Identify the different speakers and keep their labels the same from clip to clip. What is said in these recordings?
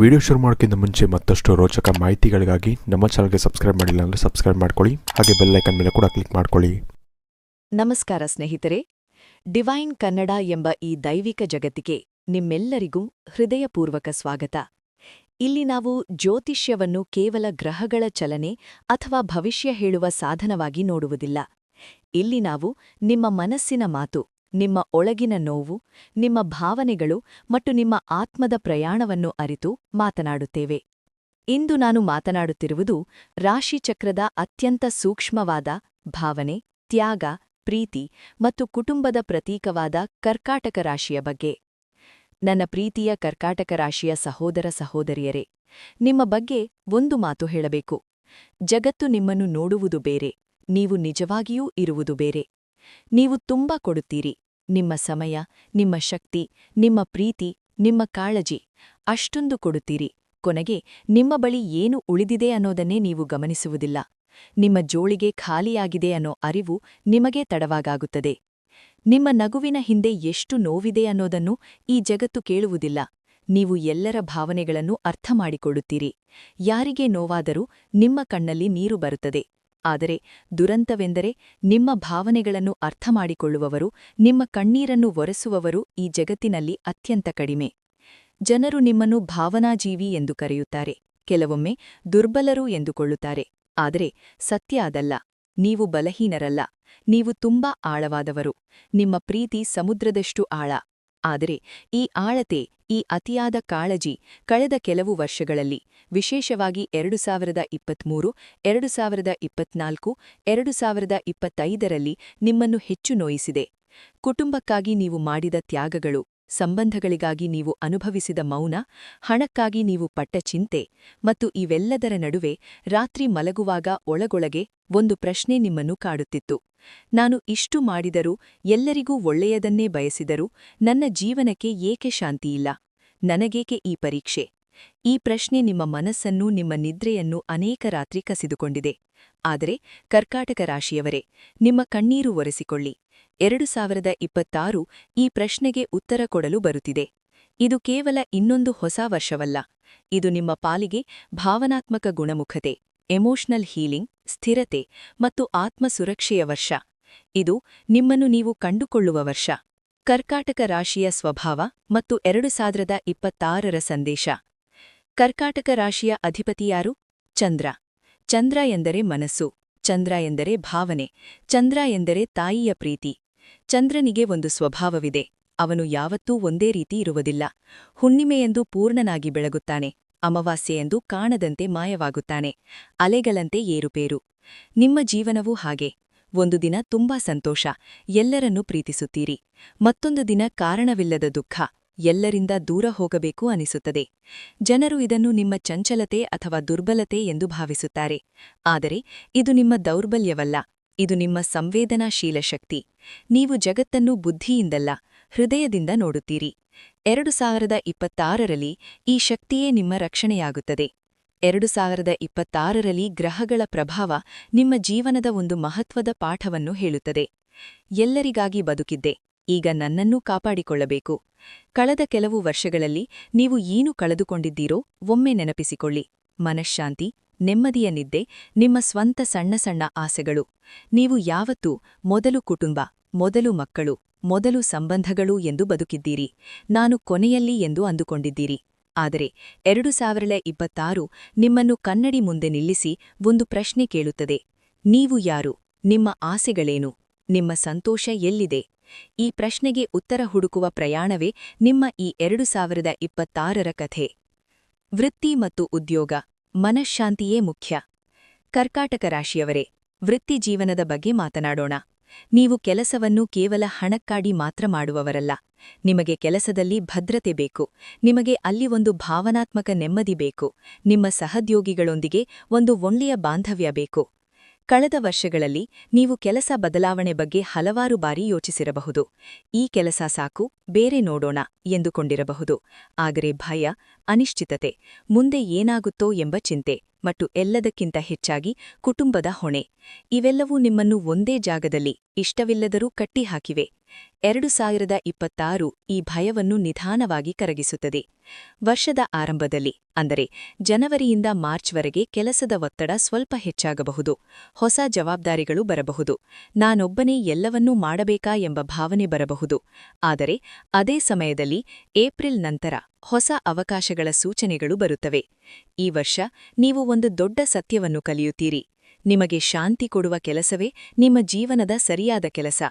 Speaker 1: Video ಶುರು ಮಾಡೋಕ್ಕಿಂತ ಮುಂಚೆ ಮತ್ತಷ್ಟು ರೋಚಕ ಮಾಹಿತಿಗಳಿಗಾಗಿ ನಮ್ಮ ಚಾನಲ್ಗೆ ಸಬ್ಸ್ಕ್ರೈಬ್ ಮಾಡಿಲ್ಲ ಅಂದರೆ ಸಬ್ಸ್ಕ್ರೈಬ್ ಮಾಡ್ಕೊಳ್ಳಿ. ಹಾಗೆ ಬೆಲ್ಲೈಕನ್ ಮೇಲೆ ಕೂಡ ಕ್ಲಿಕ್ ಮಾಡ್ಕೊಳ್ಳಿ.
Speaker 2: ನಮಸ್ಕಾರ ಸ್ನೇಹಿತರೆ. ಡಿವೈನ್ ಕನ್ನಡ ಎಂಬ ಈ ದೈವಿಕ ಜಗತ್ತಿಗೆ ನಿಮ್ಮೆಲ್ಲರಿಗೂ ಹೃದಯಪೂರ್ವಕ ಸ್ವಾಗತ. ಇಲ್ಲಿ ನಾವು ಜ್ಯೋತಿಷ್ಯವನ್ನು ಕೇವಲ ಗ್ರಹಗಳ ಚಲನೆ ಅಥವಾ ಭವಿಷ್ಯ ಹೇಳುವ ಸಾಧನವಾಗಿ ನೋಡುವುದಿಲ್ಲ. ಇಲ್ಲಿ ನಾವು ನಿಮ್ಮ ಮನಸ್ಸಿನ ಮಾತು ನಿಮ್ಮ ಒಳಗಿನ ನೋವು, ನಿಮ್ಮ ಭಾವನೆಗಳು ಮತ್ತು ನಿಮ್ಮ ಆತ್ಮದ ಪ್ರಯಾಣವನ್ನು ಅರಿತು ಮಾತನಾಡುತ್ತೇವೆ. ಇಂದು ನಾನು ಮಾತನಾಡುತ್ತಿರುವುದು ರಾಶಿಚಕ್ರದ ಅತ್ಯಂತ ಸೂಕ್ಷ್ಮವಾದ ಭಾವನೆ, ತ್ಯಾಗ, ಪ್ರೀತಿ ಮತ್ತು ಕುಟುಂಬದ ಪ್ರತೀಕವಾದ ಕರ್ಕಾಟಕ ರಾಶಿಯ ಬಗ್ಗೆ. ನನ್ನ ಪ್ರೀತಿಯ ಕರ್ಕಾಟಕ ರಾಶಿಯ ಸಹೋದರ ಸಹೋದರಿಯರೇ, ನಿಮ್ಮ ಬಗ್ಗೆ ಒಂದು ಮಾತು ಹೇಳಬೇಕು. ಜಗತ್ತು ನಿಮ್ಮನ್ನು ನೋಡುವುದು ಬೇರೆ, ನೀವು ನಿಜವಾಗಿಯೂ ಇರುವುದು ಬೇರೆ. ನೀವು ತುಂಬ ಕೊಡುತ್ತೀರಿ. ನಿಮ್ಮ ಸಮಯ, ನಿಮ್ಮ ಶಕ್ತಿ, ನಿಮ್ಮ ಪ್ರೀತಿ, ನಿಮ್ಮ ಕಾಳಜಿ ಅಷ್ಟೊಂದು ಕೊಡುತ್ತೀರಿ. ಕೊನೆಗೆ, ನಿಮ್ಮ ಬಳಿ ಏನು ಉಳಿದಿದೆ ಅನ್ನೋದನ್ನೇ ನೀವು ಗಮನಿಸುವುದಿಲ್ಲ. ನಿಮ್ಮ ಜೋಳಿಗೆ ಖಾಲಿಯಾಗಿದೆ ಅನ್ನೋ ಅರಿವು ನಿಮಗೆ ತಡವಾಗಾಗುತ್ತದೆ. ನಿಮ್ಮ ನಗುವಿನ ಹಿಂದೆ ಎಷ್ಟು ನೋವಿದೆ ಅನ್ನೋದನ್ನು ಈ ಜಗತ್ತು ಕೇಳುವುದಿಲ್ಲ. ನೀವು ಎಲ್ಲರ ಭಾವನೆಗಳನ್ನು ಅರ್ಥ ಮಾಡಿಕೊಳ್ಳುತ್ತೀರಿ ಯಾರಿಗೆ ನೋವಾದರೂ ನಿಮ್ಮ ಕಣ್ಣಲ್ಲಿ ನೀರು ಬರುತ್ತದೆ. ಆದರೆ ದುರಂತವೆಂದರೆ ನಿಮ್ಮ ಭಾವನೆಗಳನ್ನು ಅರ್ಥ ಮಾಡಿಕೊಳ್ಳುವವರು ನಿಮ್ಮ ಕಣ್ಣೀರನ್ನು ಒರೆಸುವವರು ಈ ಜಗತ್ತಿನಲ್ಲಿ ಅತ್ಯಂತ ಕಡಿಮೆ. ಜನರು ನಿಮ್ಮನ್ನು ಭಾವನಾಜೀವಿ ಎಂದು ಕರೆಯುತ್ತಾರೆ, ಕೆಲವೊಮ್ಮೆ ದುರ್ಬಲರು ಎಂದುಕೊಳ್ಳುತ್ತಾರೆ, ಆದರೆ ಸತ್ಯ ಅದಲ್ಲ, ನೀವು ಬಲಹೀನರಲ್ಲ, ನೀವು ತುಂಬಾ ಆಳವಾದವರು, ನಿಮ್ಮ ಪ್ರೀತಿ ಸಮುದ್ರದಷ್ಟು ಆಳ. ಆದರೆ ಈ ಆಳತೆ, ಈ ಅತಿಯಾದ ಕಾಳಜಿ ಕಳೆದ ಕೆಲವು ವರ್ಷಗಳಲ್ಲಿ, ವಿಶೇಷವಾಗಿ ಎರಡು ಸಾವಿರದ ಇಪ್ಪತ್ತ್ಮೂರು ಎರಡು ಸಾವಿರದ ಇಪ್ಪತ್ನಾಲ್ಕು, ಎರಡು ಸಾವಿರದ ಇಪ್ಪತ್ತೈದರಲ್ಲಿ ನಿಮ್ಮನ್ನು ಹೆಚ್ಚು ನೋಯಿಸಿದೆ. ಕುಟುಂಬಕ್ಕಾಗಿ ನೀವು ಮಾಡಿದ ತ್ಯಾಗಗಳು ಸಂಬಂಧಗಳಿಗಾಗಿ ನೀವು ಅನುಭವಿಸಿದ ಮೌನ, ಹಣಕ್ಕಾಗಿ ನೀವು ಪಟ್ಟ ಚಿಂತೆ ಮತ್ತು ಇವೆಲ್ಲದರ ನಡುವೆ ರಾತ್ರಿ ಮಲಗುವಾಗ ಒಳಗೊಳಗೆ ಒಂದು ಪ್ರಶ್ನೆ ನಿಮ್ಮನ್ನು ಕಾಡುತ್ತಿತ್ತು. ನಾನು ಇಷ್ಟು ಮಾಡಿದರೂ ಎಲ್ಲರಿಗೂ ಒಳ್ಳೆಯದನ್ನೇ ಬಯಸಿದರೂ ನನ್ನ ಜೀವನಕ್ಕೆ ಏಕೆ ಶಾಂತಿಯಿಲ್ಲ? ನನಗೇಕೆ ಈ ಪರೀಕ್ಷೆ? ಈ ಪ್ರಶ್ನೆ ನಿಮ್ಮ ಮನಸ್ಸನ್ನು, ನಿಮ್ಮ ನಿದ್ರೆಯನ್ನು ಅನೇಕ ರಾತ್ರಿ ಕಸಿದುಕೊಂಡಿದೆ. ಆದರೆ ಕರ್ಕಾಟಕ ರಾಶಿಯವರೇ, ನಿಮ್ಮ ಕಣ್ಣೀರು ಒರೆಸಿಕೊಳ್ಳಿ. ಎರಡು ಸಾವಿರದ ಇಪ್ಪತ್ತಾರು ಈ ಪ್ರಶ್ನೆಗೆ ಉತ್ತರ ಕೊಡಲು ಬರುತ್ತಿದೆ. ಇದು ಕೇವಲ ಇನ್ನೊಂದು ಹೊಸ ವರ್ಷವಲ್ಲ. ಇದು ನಿಮ್ಮ ಪಾಲಿಗೆ ಭಾವನಾತ್ಮಕ ಗುಣಮುಖತೆ ಎಮೋಷನಲ್ ಹೀಲಿಂಗ್ ಸ್ಥಿರತೆ ಮತ್ತು ಆತ್ಮ ಸುರಕ್ಷೆಯ ವರ್ಷ. ಇದು ನಿಮ್ಮನ್ನು ನೀವು ಕಂಡುಕೊಳ್ಳುವ ವರ್ಷ. ಕರ್ಕಾಟಕ ರಾಶಿಯ ಸ್ವಭಾವ ಮತ್ತು ಎರಡು ಸಾವಿರದ ಇಪ್ಪತ್ತಾರರ ಸಂದೇಶ. ಕರ್ಕಾಟಕ ರಾಶಿಯ ಅಧಿಪತಿಯಾರು ಚಂದ್ರ. ಚಂದ್ರ ಎಂದರೆ ಮನಸ್ಸು. ಚಂದ್ರ ಎಂದರೆ ಭಾವನೆ, ಚಂದ್ರ ಎಂದರೆ ತಾಯಿಯ ಪ್ರೀತಿ. ಚಂದ್ರನಿಗೆ ಒಂದು ಸ್ವಭಾವವಿದೆ, ಅವನು ಯಾವತ್ತೂ ಒಂದೇ ರೀತಿ ಇರುವುದಿಲ್ಲ. ಹುಣ್ಣಿಮೆಯೆಂದು ಪೂರ್ಣನಾಗಿ ಬೆಳಗುತ್ತಾನೆ, ಅಮಾವಾಸ್ಯೆಯೆಂದು ಕಾಣದಂತೆ ಮಾಯವಾಗುತ್ತಾನೆ, ಅಲೆಗಳಂತೆ ಏರುಪೇರು. ನಿಮ್ಮ ಜೀವನವೂ ಹಾಗೆ, ಒಂದು ದಿನ ತುಂಬಾ ಸಂತೋಷ, ಎಲ್ಲರನ್ನೂ ಪ್ರೀತಿಸುತ್ತೀರಿ, ಮತ್ತೊಂದು ದಿನ ಕಾರಣವಿಲ್ಲದ ದುಃಖ. ಎಲ್ಲರಿಂದ ದೂರ ಹೋಗಬೇಕು ಅನಿಸುತ್ತದೆ. ಜನರು ಇದನ್ನು ನಿಮ್ಮ ಚಂಚಲತೆ ಅಥವಾ ದುರ್ಬಲತೆ ಎಂದು ಭಾವಿಸುತ್ತಾರೆ. ಆದರೆ, ಇದು ನಿಮ್ಮ ದೌರ್ಬಲ್ಯವಲ್ಲ. ಇದು ನಿಮ್ಮ ಸಂವೇದನಾಶೀಲ ಶಕ್ತಿ. ನೀವು ಜಗತ್ತನ್ನು ಬುದ್ಧಿಯಿಂದಲ್ಲ, ಹೃದಯದಿಂದ ನೋಡುತ್ತೀರಿ. ಎರಡು ಸಾವಿರದ ಇಪ್ಪತ್ತಾರರಲ್ಲಿ ಈ ಶಕ್ತಿಯೇ ನಿಮ್ಮ ರಕ್ಷಣೆಯಾಗುತ್ತದೆ. ಎರಡು ಸಾವಿರದ ಇಪ್ಪತ್ತಾರರಲ್ಲಿ ಗ್ರಹಗಳ ಪ್ರಭಾವ ನಿಮ್ಮ ಜೀವನದ ಒಂದು ಮಹತ್ವದ ಪಾಠವನ್ನು ಹೇಳುತ್ತದೆ. ಎಲ್ಲರಿಗಾಗಿ ಬದುಕಿದ್ದೆ. ಈಗ ನನ್ನನ್ನೂ ಕಾಪಾಡಿಕೊಳ್ಳಬೇಕು. ಕಳೆದ ಕೆಲವು ವರ್ಷಗಳಲ್ಲಿ ನೀವು ಏನು ಕಳೆದುಕೊಂಡಿದ್ದೀರೋ ಒಮ್ಮೆ ನೆನಪಿಸಿಕೊಳ್ಳಿ. ಮನಃಶಾಂತಿ, ನೆಮ್ಮದಿಯ ನಿದ್ದೆ, ನಿಮ್ಮ ಸ್ವಂತ ಸಣ್ಣ ಸಣ್ಣ ಆಸೆಗಳು. ನೀವು ಯಾವತ್ತೂ ಮೊದಲು ಕುಟುಂಬ, ಮೊದಲು ಮಕ್ಕಳು, ಮೊದಲು ಸಂಬಂಧಗಳು ಎಂದು ಬದುಕಿದ್ದೀರಿ. ನಾನು ಕೊನೆಯಲ್ಲಿ ಎಂದು ಅಂದುಕೊಂಡಿದ್ದೀರಿ. ಆದರೆ ಎರಡು ಸಾವಿರದ ಇಪ್ಪತ್ತಾರು ನಿಮ್ಮನ್ನು ಕನ್ನಡಿ ಮುಂದೆ ನಿಲ್ಲಿಸಿ ಒಂದು ಪ್ರಶ್ನೆ ಕೇಳುತ್ತದೆ. ನೀವು ಯಾರು? ನಿಮ್ಮ ಆಸೆಗಳೇನು? ನಿಮ್ಮ ಸಂತೋಷ ಎಲ್ಲಿದೆ? ಈ ಪ್ರಶ್ನೆಗೆ ಉತ್ತರ ಹುಡುಕುವ ಪ್ರಯಾಣವೇ ನಿಮ್ಮ ಈ ಎರಡು ಸಾವಿರದ ಇಪ್ಪತ್ತಾರರ ಕಥೆ. ವೃತ್ತಿ ಮತ್ತು ಉದ್ಯೋಗ ಮನಃಶಾಂತಿಯೇ ಮುಖ್ಯ. ಕರ್ಕಾಟಕ ರಾಶಿಯವರೇ, ವೃತ್ತಿ ಜೀವನದ ಬಗ್ಗೆ ಮಾತನಾಡೋಣ. ನೀವು ಕೆಲಸವನ್ನು ಕೇವಲ ಹಣಕ್ಕಾಡಿ ಮಾತ್ರ ಮಾಡುವವರಲ್ಲ. ನಿಮಗೆ ಕೆಲಸದಲ್ಲಿ ಭದ್ರತೆ ಬೇಕು. ನಿಮಗೆ ಅಲ್ಲಿ ಒಂದು ಭಾವನಾತ್ಮಕ ನೆಮ್ಮದಿ ಬೇಕು. ನಿಮ್ಮ ಸಹದ್ಯೋಗಿಗಳೊಂದಿಗೆ ಒಂದು ಒಳ್ಳೆಯ ಬಾಂಧವ್ಯ ಬೇಕು. ಕಳೆದ ವರ್ಷಗಳಲ್ಲಿ ನೀವು ಕೆಲಸ ಬದಲಾವಣೆ ಬಗ್ಗೆ ಹಲವಾರು ಬಾರಿ ಯೋಚಿಸಿರಬಹುದು. ಈ ಕೆಲಸ ಸಾಕು, ಬೇರೆ ನೋಡೋಣ ಎಂದುಕೊಂಡಿರಬಹುದು. ಆದರೆ ಭಯ, ಅನಿಶ್ಚಿತತೆ, ಮುಂದೆ ಏನಾಗುತ್ತೋ ಎಂಬ ಚಿಂತೆ, ಮತ್ತು ಎಲ್ಲದಕ್ಕಿಂತ ಹೆಚ್ಚಾಗಿ ಕುಟುಂಬದ ಹೊಣೆ. ಇವೆಲ್ಲವೂ ನಿಮ್ಮನ್ನು ಒಂದೇ ಜಾಗದಲ್ಲಿ, ಇಷ್ಟವಿಲ್ಲದರೂ ಕಟ್ಟಿಹಾಕಿವೆ. ಎರಡು ಸಾವಿರದ ಇಪ್ಪತ್ತಾರು ಈ ಭಯವನ್ನು ನಿಧಾನವಾಗಿ ಕರಗಿಸುತ್ತದೆ. ವರ್ಷದ ಆರಂಭದಲ್ಲಿ, ಅಂದರೆ ಜನವರಿಯಿಂದ ಮಾರ್ಚ್ವರೆಗೆ ಕೆಲಸದ ಒತ್ತಡ ಸ್ವಲ್ಪ ಹೆಚ್ಚಾಗಬಹುದು. ಹೊಸ ಜವಾಬ್ದಾರಿಗಳು ಬರಬಹುದು. ನಾನೊಬ್ಬನೇ ಎಲ್ಲವನ್ನೂ ಮಾಡಬೇಕಾ ಎಂಬ ಭಾವನೆ ಬರಬಹುದು. ಆದರೆ, ಅದೇ ಸಮಯದಲ್ಲಿ ಏಪ್ರಿಲ್ ನಂತರ ಹೊಸ ಅವಕಾಶಗಳ ಸೂಚನೆಗಳು ಬರುತ್ತವೆ. ಈ ವರ್ಷ ನೀವು ಒಂದು ದೊಡ್ಡ ಸತ್ಯವನ್ನು ಕಲಿಯುತ್ತೀರಿ. ನಿಮಗೆ ಶಾಂತಿ ಕೊಡುವ ಕೆಲಸವೇ ನಿಮ್ಮ ಜೀವನದ ಸರಿಯಾದ ಕೆಲಸ.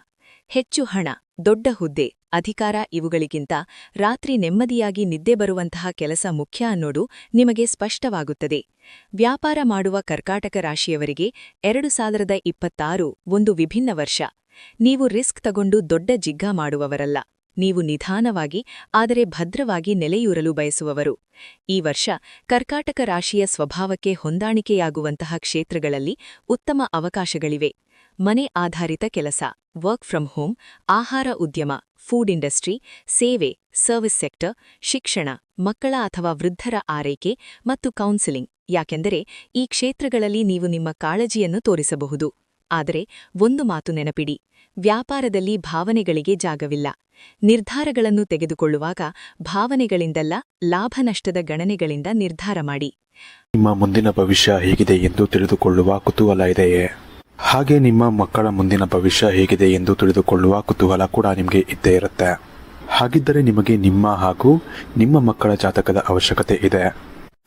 Speaker 2: ಹೆಚ್ಚು ಹಣ, ದೊಡ್ಡ ಹುದ್ದೆ, ಅಧಿಕಾರ ಇವುಗಳಿಗಿಂತ ರಾತ್ರಿ ನೆಮ್ಮದಿಯಾಗಿ ನಿದ್ದೆ ಬರುವಂತಹ ಕೆಲಸ ಮುಖ್ಯ ಅನ್ನೋದು ನಿಮಗೆ ಸ್ಪಷ್ಟವಾಗುತ್ತದೆ. ವ್ಯಾಪಾರ ಮಾಡುವ ಕರ್ಕಾಟಕ ರಾಶಿಯವರಿಗೆ ಎರಡು ಸಾವಿರದ ಇಪ್ಪತ್ತಾರು ಒಂದು ವಿಭಿನ್ನ ವರ್ಷ. ನೀವು ರಿಸ್ಕ್ ತಗೊಂಡು ದೊಡ್ಡ ಜಿಗ್ಗಾ ಮಾಡುವವರಲ್ಲ. ನೀವು ನಿಧಾನವಾಗಿ, ಆದರೆ ಭದ್ರವಾಗಿ ನೆಲೆಯೂರಲು ಬಯಸುವವರು. ಈ ವರ್ಷ ಕರ್ಕಾಟಕ ರಾಶಿಯ ಸ್ವಭಾವಕ್ಕೆ ಹೊಂದಾಣಿಕೆಯಾಗುವಂತಹ ಕ್ಷೇತ್ರಗಳಲ್ಲಿ ಉತ್ತಮ ಅವಕಾಶಗಳಿವೆ. ಮನೆ ಆಧಾರಿತ ಕೆಲಸ ವರ್ಕ್ ಫ್ರಮ್ ಹೋಮ್ ಆಹಾರ ಉದ್ಯಮ ಫುಡ್ ಇಂಡಸ್ಟ್ರಿ ಸೇವೆ ಸರ್ವಿಸ್ ಸೆಕ್ಟರ್ ಶಿಕ್ಷಣ, ಮಕ್ಕಳ ಅಥವಾ ವೃದ್ಧರ ಆರೈಕೆ ಮತ್ತು ಕೌನ್ಸಿಲಿಂಗ್ ಯಾಕೆಂದರೆ ಈ ಕ್ಷೇತ್ರಗಳಲ್ಲಿ ನೀವು ನಿಮ್ಮ ಕಾಳಜಿಯನ್ನು ತೋರಿಸಬಹುದು. ಆದರೆ, ಒಂದು ಮಾತು ನೆನಪಿಡಿ. ವ್ಯಾಪಾರದಲ್ಲಿ ಭಾವನೆಗಳಿಗೆ ಜಾಗವಿಲ್ಲ. ನಿರ್ಧಾರಗಳನ್ನು ತೆಗೆದುಕೊಳ್ಳುವಾಗ ಭಾವನೆಗಳಿಂದಲ್ಲ, ಲಾಭನಷ್ಟದ ಗಣನೆಗಳಿಂದ ನಿರ್ಧಾರ ಮಾಡಿ.
Speaker 1: ನಿಮ್ಮ ಮುಂದಿನ ಭವಿಷ್ಯ ಹೇಗಿದೆ ಎಂದು ತಿಳಿದುಕೊಳ್ಳುವ ಕುತೂಹಲ ಇದೆಯೇ? ಹಾಗೆ ನಿಮ್ಮ ಮಕ್ಕಳ ಮುಂದಿನ ಭವಿಷ್ಯ ಹೇಗಿದೆ ಎಂದು ತಿಳಿದುಕೊಳ್ಳುವ ಕುತೂಹಲ ಕೂಡ ನಿಮಗೆ ಇದ್ದೇ ಇರುತ್ತೆ. ಹಾಗಿದ್ದರೆ ನಿಮಗೆ ನಿಮ್ಮ ಹಾಗೂ ನಿಮ್ಮ ಮಕ್ಕಳ ಜಾತಕದ ಅವಶ್ಯಕತೆ ಇದೆ.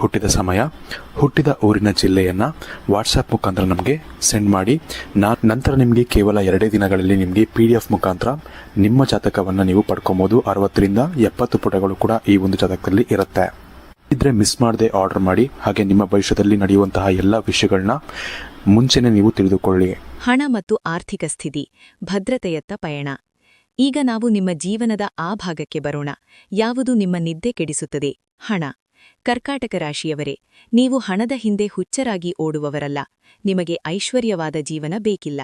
Speaker 1: ಹುಟ್ಟಿದ ಸಮಯ, ಹುಟ್ಟಿದ ಊರಿನ ಜಿಲ್ಲೆಯನ್ನು ವಾಟ್ಸಪ್ ಮುಖಾಂತರ ನಮಗೆ ಸೆಂಡ್ ಮಾಡಿ. ನಾ, ನಂತರ ನಿಮಗೆ ಕೇವಲ ಎರಡೇ ದಿನಗಳಲ್ಲಿ ನಿಮಗೆ ಪಿ ಡಿ ಎಫ್ ಮುಖಾಂತರ ನಿಮ್ಮ ಜಾತಕವನ್ನು ನೀವು ಪಡ್ಕೊಬೋದು. ಅರವತ್ತರಿಂದ ಎಪ್ಪತ್ತು ಪುಟಗಳು ಕೂಡ ಈ ಒಂದು ಜಾತಕದಲ್ಲಿ ಇರುತ್ತೆ. ಇದ್ರೆ ಮಿಸ್ ಮಾಡದೆ ಆರ್ಡರ್ ಮಾಡಿ. ಹಾಗೆ ನಿಮ್ಮ ಭವಿಷ್ಯದಲ್ಲಿ ನಡೆಯುವಂತಹ ಎಲ್ಲ ವಿಷಯಗಳನ್ನ ಮುಂಚೆನೆ ನೀವು ತಿಳಿದುಕೊಳ್ಳಿ.
Speaker 2: ಹಣ ಮತ್ತು ಆರ್ಥಿಕ ಸ್ಥಿತಿ, ಭದ್ರತೆಯತ್ತ ಪಯಣ. ಈಗ ನಾವು ನಿಮ್ಮ ಜೀವನದ ಆ ಭಾಗಕ್ಕೆ ಬರೋಣ. ಯಾವುದು ನಿಮ್ಮ ನಿದ್ದೆ ಕೆಡಿಸುತ್ತದೆ? ಹಣ. ಕರ್ಕಾಟಕ ರಾಶಿಯವರೇ, ನೀವು ಹಣದ ಹಿಂದೆ ಹುಚ್ಚರಾಗಿ ಓಡುವವರಲ್ಲ. ನಿಮಗೆ ಐಶ್ವರ್ಯವಾದ ಜೀವನ ಬೇಕಿಲ್ಲ.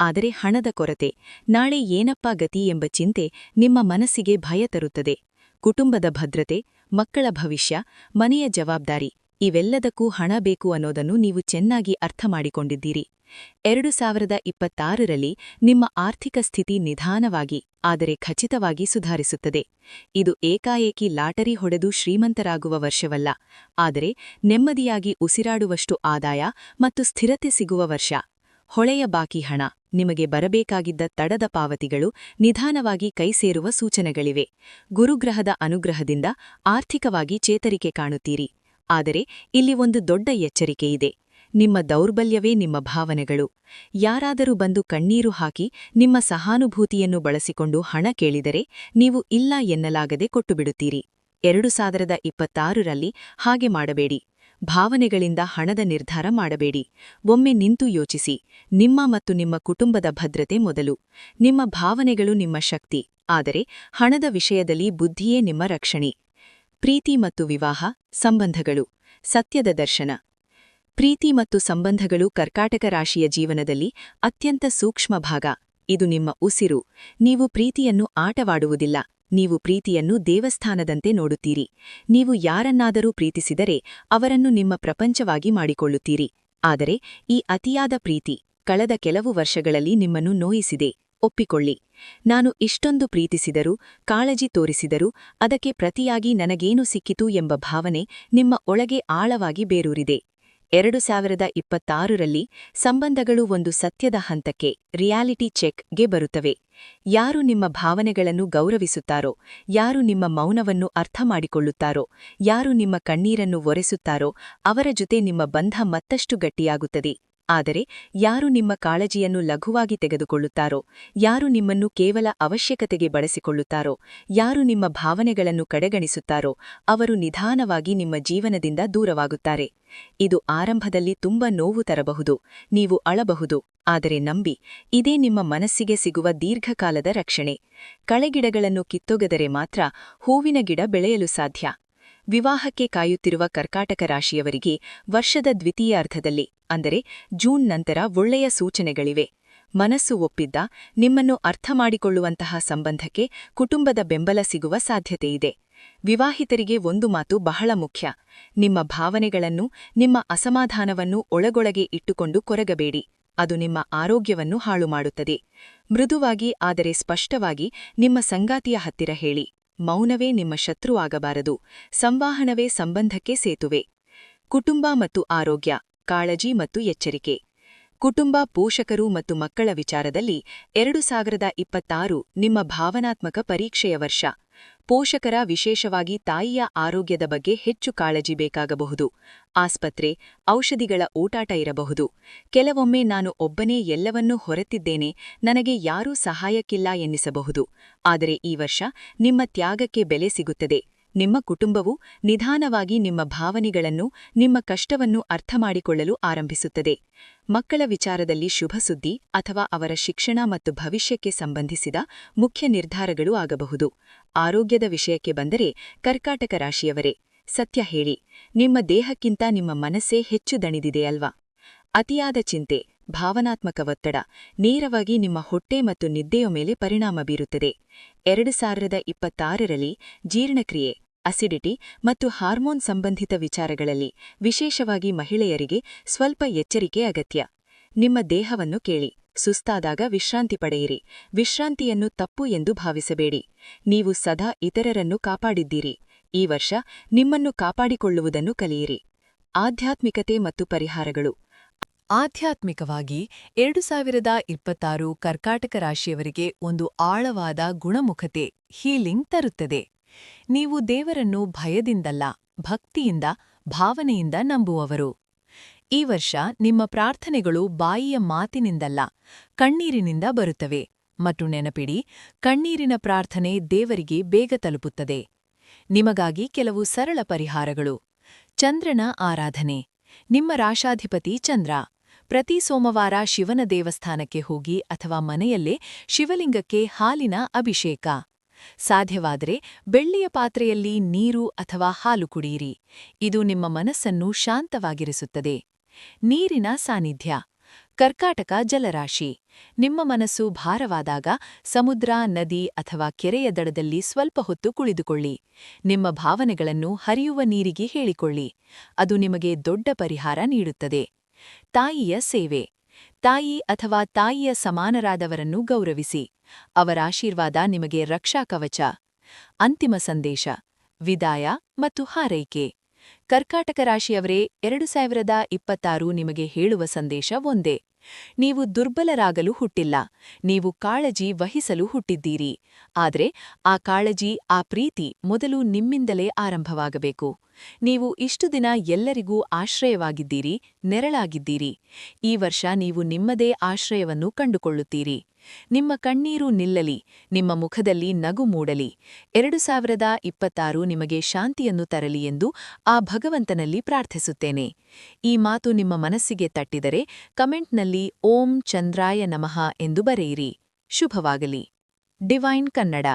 Speaker 2: ಆದರೆ ಹಣದ ಕೊರತೆ, ನಾಳೆ ಏನಪ್ಪಾ ಗತಿ ಎಂಬ ಚಿಂತೆ ನಿಮ್ಮ ಮನಸ್ಸಿಗೆ ಭಯ ತರುತ್ತದೆ. ಕುಟುಂಬದ ಭದ್ರತೆ, ಮಕ್ಕಳ ಭವಿಷ್ಯ, ಮನೆಯ ಜವಾಬ್ದಾರಿ ಇವೆಲ್ಲದಕ್ಕೂ ಹಣ ಬೇಕು ಅನ್ನೋದನ್ನು ನೀವು ಚೆನ್ನಾಗಿ ಅರ್ಥ ಮಾಡಿಕೊಂಡಿದ್ದೀರಿ. ಎರಡು ಸಾವಿರದ ಇಪ್ಪತ್ತಾರರಲ್ಲಿ ನಿಮ್ಮ ಆರ್ಥಿಕ ಸ್ಥಿತಿ ನಿಧಾನವಾಗಿ, ಆದರೆ ಖಚಿತವಾಗಿ ಸುಧಾರಿಸುತ್ತದೆ. ಇದು ಏಕಾಏಕಿ ಲಾಟರಿ ಹೊಡೆದು ಶ್ರೀಮಂತರಾಗುವ ವರ್ಷವಲ್ಲ, ಆದರೆ ನೆಮ್ಮದಿಯಾಗಿ ಉಸಿರಾಡುವಷ್ಟು ಆದಾಯ ಮತ್ತು ಸ್ಥಿರತೆ ಸಿಗುವ ವರ್ಷ. ಹೊಳೆಯ ಬಾಕಿ ಹಣ, ನಿಮಗೆ ಬರಬೇಕಾಗಿದ್ದ ತಡದ ಪಾವತಿಗಳು ನಿಧಾನವಾಗಿ ಕೈಸೇರುವ ಸೂಚನೆಗಳಿವೆ. ಗುರುಗ್ರಹದ ಅನುಗ್ರಹದಿಂದ ಆರ್ಥಿಕವಾಗಿ ಚೇತರಿಕೆ ಕಾಣುತ್ತೀರಿ. ಆದರೆ ಇಲ್ಲಿ ಒಂದು ದೊಡ್ಡ ಎಚ್ಚರಿಕೆಯಿದೆ ನಿಮ್ಮ ದೌರ್ಬಲ್ಯವೇ ನಿಮ್ಮ ಭಾವನೆಗಳು. ಯಾರಾದರೂ ಬಂದು ಕಣ್ಣೀರು ಹಾಕಿ ನಿಮ್ಮ ಸಹಾನುಭೂತಿಯನ್ನು ಬಳಸಿಕೊಂಡು ಹಣ ಕೇಳಿದರೆ ನೀವು ಇಲ್ಲ ಎನ್ನಲಾಗದೆ ಕೊಟ್ಟುಬಿಡುತ್ತೀರಿ. ಎರಡು ಸಾವಿರದ ಇಪ್ಪತ್ತಾರರಲ್ಲಿ ಹಾಗೆ ಮಾಡಬೇಡಿ. ಭಾವನೆಗಳಿಂದ ಹಣದ ನಿರ್ಧಾರ ಮಾಡಬೇಡಿ. ಒಮ್ಮೆ ನಿಂತು ಯೋಚಿಸಿ. ನಿಮ್ಮ ಮತ್ತು ನಿಮ್ಮ ಕುಟುಂಬದ ಭದ್ರತೆ ಮೊದಲು. ನಿಮ್ಮ ಭಾವನೆಗಳು ನಿಮ್ಮ ಶಕ್ತಿ. ಆದರೆ ಹಣದ ವಿಷಯದಲ್ಲಿ ಬುದ್ಧಿಯೇ ನಿಮ್ಮ ರಕ್ಷಣೆ. ಪ್ರೀತಿ ಮತ್ತು ವಿವಾಹ, ಸಂಬಂಧಗಳು. ಸತ್ಯದ ದರ್ಶನ. ಪ್ರೀತಿ ಮತ್ತು ಸಂಬಂಧಗಳು ಕರ್ಕಾಟಕ ರಾಶಿಯ ಜೀವನದಲ್ಲಿ ಅತ್ಯಂತ ಸೂಕ್ಷ್ಮ ಭಾಗ. ಇದು ನಿಮ್ಮ ಉಸಿರು. ನೀವು ಪ್ರೀತಿಯನ್ನು ಆಟವಾಡುವುದಿಲ್ಲ. ನೀವು ಪ್ರೀತಿಯನ್ನು ದೇವಸ್ಥಾನದಂತೆ ನೋಡುತ್ತೀರಿ. ನೀವು ಯಾರನ್ನಾದರೂ ಪ್ರೀತಿಸಿದರೆ ಅವರನ್ನು ನಿಮ್ಮ ಪ್ರಪಂಚವಾಗಿ ಮಾಡಿಕೊಳ್ಳುತ್ತೀರಿ. ಆದರೆ ಈ ಅತಿಯಾದ ಪ್ರೀತಿ ಕಳೆದ ಕೆಲವು ವರ್ಷಗಳಲ್ಲಿ ನಿಮ್ಮನ್ನು ನೋಯಿಸಿದೆ. ಒಪ್ಪಿಕೊಳ್ಳಿ. ನಾನು ಇಷ್ಟೊಂದು ಪ್ರೀತಿಸಿದರೂ, ಕಾಳಜಿ ತೋರಿಸಿದರೂ, ಅದಕ್ಕೆ ಪ್ರತಿಯಾಗಿ ನನಗೇನು ಸಿಕ್ಕಿತು ಎಂಬ ಭಾವನೆ ನಿಮ್ಮ ಒಳಗೆ ಆಳವಾಗಿ ಬೇರೂರಿದೆ. ಎರಡು ಸಾವಿರದ ಇಪ್ಪತ್ತಾರರಲ್ಲಿ ಸಂಬಂಧಗಳು ಒಂದು ಸತ್ಯದ ಹಂತಕ್ಕೆ ರಿಯಾಲಿಟಿ ಚೆಕ್ಗೆ ಬರುತ್ತವೆ. ಯಾರು ನಿಮ್ಮ ಭಾವನೆಗಳನ್ನು ಗೌರವಿಸುತ್ತಾರೋ, ಯಾರು ನಿಮ್ಮ ಮೌನವನ್ನು ಅರ್ಥ ಮಾಡಿಕೊಳ್ಳುತ್ತಾರೋ, ಯಾರು ನಿಮ್ಮ ಕಣ್ಣೀರನ್ನು ಒರೆಸುತ್ತಾರೋ, ಅವರ ಜೊತೆ ನಿಮ್ಮ ಬಂಧ ಮತ್ತಷ್ಟು ಗಟ್ಟಿಯಾಗುತ್ತದೆ. ಆದರೆ ಯಾರು ನಿಮ್ಮ ಕಾಳಜಿಯನ್ನು ಲಘುವಾಗಿ ತೆಗೆದುಕೊಳ್ಳುತ್ತಾರೋ, ಯಾರು ನಿಮ್ಮನ್ನು ಕೇವಲ ಅವಶ್ಯಕತೆಗೆ ಬಳಸಿಕೊಳ್ಳುತ್ತಾರೋ, ಯಾರು ನಿಮ್ಮ ಭಾವನೆಗಳನ್ನು ಕಡೆಗಣಿಸುತ್ತಾರೋ, ಅವರು ನಿಧಾನವಾಗಿ ನಿಮ್ಮ ಜೀವನದಿಂದ ದೂರವಾಗುತ್ತಾರೆ. ಇದು ಆರಂಭದಲ್ಲಿ ತುಂಬ ನೋವು ತರಬಹುದು, ನೀವು ಅಳಬಹುದು, ಆದರೆ ನಂಬಿ, ಇದೇ ನಿಮ್ಮ ಮನಸ್ಸಿಗೆ ಸಿಗುವ ದೀರ್ಘಕಾಲದ ರಕ್ಷಣೆ. ಕಳೆಗಿಡಗಳನ್ನು ಕಿತ್ತೊಗೆದರೆ ಮಾತ್ರ ಹೂವಿನ ಗಿಡ ಬೆಳೆಯಲು ಸಾಧ್ಯ. ವಿವಾಹಕ್ಕೆ ಕಾಯುತ್ತಿರುವ ಕರ್ಕಾಟಕ ರಾಶಿಯವರಿಗೆ ವರ್ಷದ ದ್ವಿತೀಯ ಅರ್ಧದಲ್ಲಿ ಅಂದರೆ ಜೂನ್ ನಂತರ ಒಳ್ಳೆಯ ಸೂಚನೆಗಳಿವೆ. ಮನಸ್ಸು ಒಪ್ಪಿದ್ದ, ನಿಮ್ಮನ್ನು ಅರ್ಥ ಮಾಡಿಕೊಳ್ಳುವಂತಹ ಸಂಬಂಧಕ್ಕೆ ಕುಟುಂಬದ ಬೆಂಬಲ ಸಿಗುವ ಸಾಧ್ಯತೆಯಿದೆ. ವಿವಾಹಿತರಿಗೆ ಒಂದು ಮಾತು ಬಹಳ ಮುಖ್ಯ. ನಿಮ್ಮ ಭಾವನೆಗಳನ್ನು, ನಿಮ್ಮ ಅಸಮಾಧಾನವನ್ನು ಒಳಗೊಳಗೆ ಇಟ್ಟುಕೊಂಡು ಕೊರಗಬೇಡಿ. ಅದು ನಿಮ್ಮ ಆರೋಗ್ಯವನ್ನು ಹಾಳು ಮಾಡುತ್ತದೆ ಮೃದುವಾಗಿ, ಆದರೆ ಸ್ಪಷ್ಟವಾಗಿ, ನಿಮ್ಮ ಸಂಗಾತಿಯ ಹತ್ತಿರ ಹೇಳಿ. ಮೌನವೇ ನಿಮ್ಮ ಶತ್ರು ಆಗಬಾರದು ಸಂವಾಹನವೇ ಸಂಬಂಧಕ್ಕೆ ಸೇತುವೆ. ಕುಟುಂಬ ಮತ್ತು ಆರೋಗ್ಯ, ಕಾಳಜಿ ಮತ್ತು ಎಚ್ಚರಿಕೆ. ಕುಟುಂಬ, ಪೋಷಕರು ಮತ್ತು ಮಕ್ಕಳ ವಿಚಾರದಲ್ಲಿ ಎರಡು ಸಾವಿರದ ಇಪ್ಪತ್ತಾರು ನಿಮ್ಮ ಭಾವನಾತ್ಮಕ ಪರೀಕ್ಷೆಯ ವರ್ಷ. ಪೋಷಕರ ವಿಶೇಷವಾಗಿ ತಾಯಿಯ ಆರೋಗ್ಯದ ಬಗ್ಗೆ ಹೆಚ್ಚು ಕಾಳಜಿ ಬೇಕಾಗಬಹುದು. ಆಸ್ಪತ್ರೆ, ಔಷಧಿಗಳ ಓಟಾಟ ಇರಬಹುದು. ಕೆಲವೊಮ್ಮೆ ನಾನು ಒಬ್ಬನೇ ಎಲ್ಲವನ್ನೂ ಹೊರತಿದ್ದೇನೆ, ನನಗೆ ಯಾರೂ ಸಹಾಯಕ್ಕಿಲ್ಲ ಎನ್ನಿಸಬಹುದು. ಆದರೆ ಈ ವರ್ಷ ನಿಮ್ಮ ತ್ಯಾಗಕ್ಕೆ ಬೆಲೆ ಸಿಗುತ್ತದೆ. ನಿಮ್ಮ ಕುಟುಂಬವು ನಿಧಾನವಾಗಿ ನಿಮ್ಮ ಭಾವನೆಗಳನ್ನು, ನಿಮ್ಮ ಕಷ್ಟವನ್ನು ಅರ್ಥಮಾಡಿಕೊಳ್ಳಲು ಆರಂಭಿಸುತ್ತದೆ. ಮಕ್ಕಳ ವಿಚಾರದಲ್ಲಿ ಶುಭ ಸುದ್ದಿ ಅಥವಾ ಅವರ ಶಿಕ್ಷಣ ಮತ್ತು ಭವಿಷ್ಯಕ್ಕೆ ಸಂಬಂಧಿಸಿದ ಮುಖ್ಯ ನಿರ್ಧಾರಗಳು ಆಗಬಹುದು. ಆರೋಗ್ಯದ ವಿಷಯಕ್ಕೆ ಬಂದರೆ ಕರ್ಕಾಟಕ ರಾಶಿಯವರೇ, ಸತ್ಯ ಹೇಳಿ. ನಿಮ್ಮ ದೇಹಕ್ಕಿಂತ ನಿಮ್ಮ ಮನಸ್ಸೇ ಹೆಚ್ಚು ದಣಿದಿದೆಯಲ್ವಾ? ಅತಿಯಾದ ಚಿಂತೆ ಭಾವನಾತ್ಮಕ ಒತ್ತಡ, ನೇರವಾಗಿ ನಿಮ್ಮ ಹೊಟ್ಟೆ ಮತ್ತು ನಿದ್ದೆಯ ಮೇಲೆ ಪರಿಣಾಮ ಬೀರುತ್ತದೆ. ಎರಡು ಸಾವಿರದ ಇಪ್ಪತ್ತಾರರಲ್ಲಿ ಜೀರ್ಣಕ್ರಿಯೆ, ಅಸಿಡಿಟಿ ಮತ್ತು ಹಾರ್ಮೋನ್ ಸಂಬಂಧಿತ ವಿಚಾರಗಳಲ್ಲಿ, ವಿಶೇಷವಾಗಿ ಮಹಿಳೆಯರಿಗೆ ಸ್ವಲ್ಪ ಎಚ್ಚರಿಕೆ ಅಗತ್ಯ. ನಿಮ್ಮ ದೇಹವನ್ನು ಕೇಳಿ. ಸುಸ್ತಾದಾಗ ವಿಶ್ರಾಂತಿ ಪಡೆಯಿರಿ. ವಿಶ್ರಾಂತಿಯನ್ನು ತಪ್ಪು ಎಂದು ಭಾವಿಸಬೇಡಿ. ನೀವು ಸದಾ ಇತರರನ್ನು ಕಾಪಾಡಿದ್ದೀರಿ. ಈ ವರ್ಷ ನಿಮ್ಮನ್ನು ಕಾಪಾಡಿಕೊಳ್ಳುವುದನ್ನು ಕಲಿಯಿರಿ. ಆಧ್ಯಾತ್ಮಿಕತೆ ಮತ್ತು ಪರಿಹಾರಗಳು.
Speaker 3: ಆಧ್ಯಾತ್ಮಿಕವಾಗಿ ಎರಡು ಸಾವಿರದ ಇಪ್ಪತ್ತಾರು ಕರ್ಕಾಟಕ ರಾಶಿಯವರಿಗೆ ಒಂದು ಆಳವಾದ ಗುಣಮುಖತೆ ಹೀಲಿಂಗ್ ತರುತ್ತದೆ. ನೀವು ದೇವರನ್ನು ಭಯದಿಂದಲ್ಲ, ಭಕ್ತಿಯಿಂದ, ಭಾವನೆಯಿಂದ ನಂಬುವವರು. ಈ ವರ್ಷ ನಿಮ್ಮ ಪ್ರಾರ್ಥನೆಗಳು ಬಾಯಿಯ ಮಾತಿನಿಂದಲ್ಲ, ಕಣ್ಣೀರಿನಿಂದ ಬರುತ್ತವೆ. ಮತ್ತು ನೆನಪಿಡಿ, ಕಣ್ಣೀರಿನ ಪ್ರಾರ್ಥನೆ ದೇವರಿಗೆ ಬೇಗ ತಲುಪುತ್ತದೆ. ನಿಮಗಾಗಿ ಕೆಲವು ಸರಳ ಪರಿಹಾರಗಳು. ಚಂದ್ರನ ಆರಾಧನೆ. ನಿಮ್ಮ ರಾಶಾಧಿಪತಿ ಚಂದ್ರ. ಪ್ರತಿ ಸೋಮವಾರ ಶಿವನ ದೇವಸ್ಥಾನಕ್ಕೆ ಹೋಗಿ ಅಥವಾ ಮನೆಯಲ್ಲೇ ಶಿವಲಿಂಗಕ್ಕೆ ಹಾಲಿನ ಅಭಿಷೇಕ. ಸಾಧ್ಯವಾದರೆ ಬೆಳ್ಳಿಯ ಪಾತ್ರೆಯಲ್ಲಿ ನೀರು ಅಥವಾ ಹಾಲು ಕುಡಿಯಿರಿ. ಇದು ನಿಮ್ಮ ಮನಸ್ಸನ್ನು ಶಾಂತವಾಗಿರಿಸುತ್ತದೆ. ನೀರಿನ ಸಾನ್ನಿಧ್ಯ. ಕರ್ಕಾಟಕ ಜಲರಾಶಿ. ನಿಮ್ಮ ಮನಸ್ಸು ಭಾರವಾದಾಗ ಸಮುದ್ರ, ನದಿ ಅಥವಾ ಕೆರೆಯ ದಡದಲ್ಲಿ ಸ್ವಲ್ಪ ಹೊತ್ತು ಕುಳಿದುಕೊಳ್ಳಿ ನಿಮ್ಮ ಭಾವನೆಗಳನ್ನು ಹರಿಯುವ ನೀರಿಗೆ ಹೇಳಿಕೊಳ್ಳಿ. ಅದು ನಿಮಗೆ ದೊಡ್ಡ ಪರಿಹಾರ ನೀಡುತ್ತದೆ. ತಾಯಿಯ ಸೇವೆ. ತಾಯಿ ಅಥವಾ ತಾಯಿಯ ಸಮಾನರಾದವರನ್ನು ಗೌರವಿಸಿ. ಅವರ ಆಶೀರ್ವಾದ ನಿಮಗೆ ರಕ್ಷಾ ಕವಚ. ಅಂತಿಮ ಸಂದೇಶ. ವಿದಾಯ ಮತ್ತು ಹಾರೈಕೆ. ಕರ್ಕಾಟಕ ರಾಶಿಯವರೇ, ಎರಡು ಸಾವಿರದ ಇಪ್ಪತ್ತಾರು ನಿಮಗೆ ಹೇಳುವ ಸಂದೇಶ ಒಂದೇ. ನೀವು ದುರ್ಬಲರಾಗಲು ಹುಟ್ಟಿಲ್ಲ. ನೀವು ಕಾಳಜಿ ವಹಿಸಲು ಹುಟ್ಟಿದ್ದೀರಿ. ಆದರೆ ಆ ಕಾಳಜಿ, ಆ ಪ್ರೀತಿ ಮೊದಲು ನಿಮ್ಮಿಂದಲೇ ಆರಂಭವಾಗಬೇಕು. ನೀವು ಇಷ್ಟು ದಿನ ಎಲ್ಲರಿಗೂ ಆಶ್ರಯವಾಗಿದ್ದೀರಿ, ನೆರಳಾಗಿದ್ದೀರಿ. ಈ ವರ್ಷ ನೀವು ನಿಮ್ಮದೇ ಆಶ್ರಯವನ್ನು ಕಂಡುಕೊಳ್ಳುತ್ತೀರಿ. ನಿಮ್ಮ ಕಣ್ಣೀರು ನಿಲ್ಲಲಿ, ನಿಮ್ಮ ಮುಖದಲ್ಲಿ ನಗು ಮೂಡಲಿ. ಎರಡು ಸಾವಿರದ ಇಪ್ಪತ್ತಾರು ನಿಮಗೆ ಶಾಂತಿಯನ್ನು ತರಲಿ ಎಂದು ಆ ಭಗವಂತನಲ್ಲಿ ಪ್ರಾರ್ಥಿಸುತ್ತೇನೆ. ಈ ಮಾತು ನಿಮ್ಮ ಮನಸ್ಸಿಗೆ ತಟ್ಟಿದರೆ ಕಮೆಂಟ್ನಲ್ಲಿ ಓಂ ಚಂದ್ರಾಯ ನಮಃ ಎಂದು ಬರೆಯಿರಿ. ಶುಭವಾಗಲಿ. ಡಿವೈನ್ ಕನ್ನಡ.